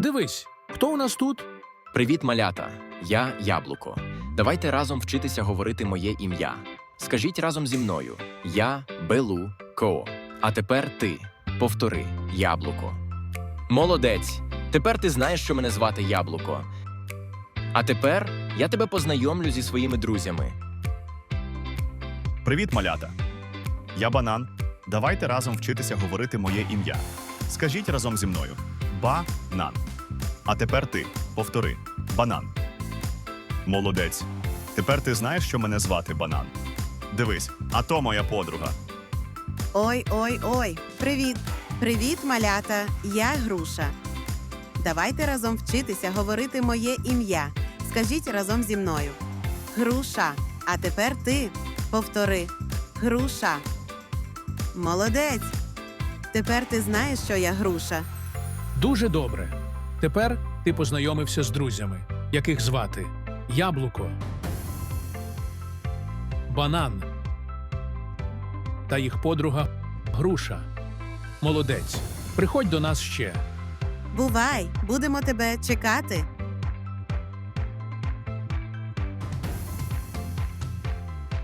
Дивись, хто у нас тут? Привіт, малята! Я Яблуко. Давайте разом вчитися говорити моє ім'я. Скажіть разом зі мною: Я Белу Ко. А тепер ти. Повтори Яблуко. Молодець! Тепер ти знаєш, що мене звати Яблуко. А тепер я тебе познайомлю зі своїми друзями. Привіт, малята! Я банан. Давайте разом вчитися говорити моє ім'я. Скажіть разом зі мною: банан. А тепер ти. Повтори банан. Молодець. Тепер ти знаєш, що мене звати банан. Дивись, а то моя подруга. Ой, ой, ой, привіт! Привіт, малята! Я груша. Давайте разом вчитися говорити моє ім'я. Скажіть разом зі мною. Груша. А тепер ти. Повтори. Груша. Молодець. Тепер ти знаєш, що я груша. Дуже добре. Тепер ти познайомився з друзями, яких звати Яблуко, Банан та їх подруга Груша. Молодець. Приходь до нас ще. Бувай, будемо тебе чекати.